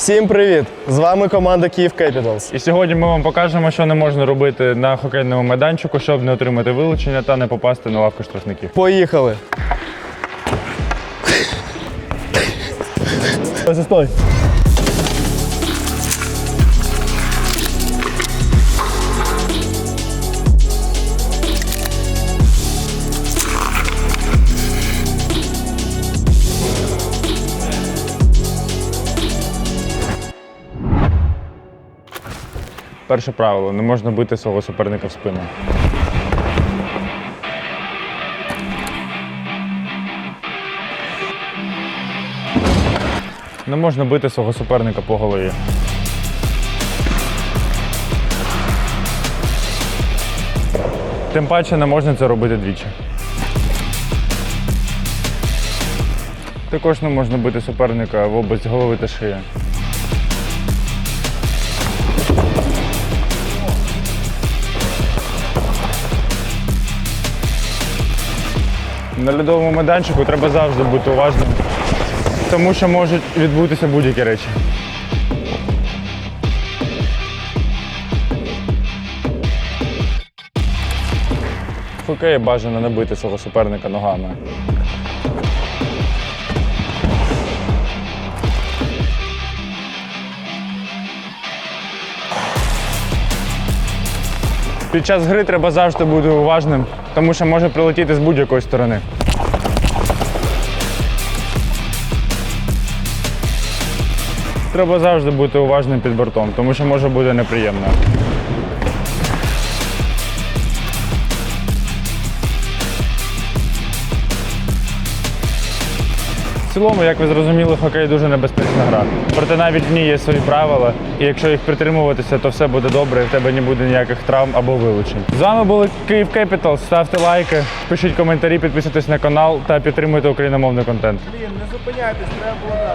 Всім привіт! З вами команда Київ Capitals. І сьогодні ми вам покажемо, що не можна робити на хокейному майданчику, щоб не отримати вилучення та не попасти на лавку штрафників. Поїхали! Застой. Перше правило не можна бити свого суперника в спину. Не можна бити свого суперника по голові. Тим паче не можна це робити двічі. Також не можна бити суперника в область голови та шиї. На льодовому майданчику треба завжди бути уважним, тому що можуть відбутися будь-які речі. Хокеї бажано не бити свого суперника ногами. Під час гри треба завжди бути уважним, тому що може прилетіти з будь-якої сторони. Треба завжди бути уважним під бортом, тому що може бути неприємно. Цілому, як ви зрозуміли, хокей дуже небезпечна гра. Проте навіть в ній є свої правила, і якщо їх притримуватися, то все буде добре, і в тебе не буде ніяких травм або вилучень. З вами були Київ Capital. Ставте лайки, пишіть коментарі, підписуйтесь на канал та підтримуйте україномовний контент. Блін, не зупиняйтесь, треба було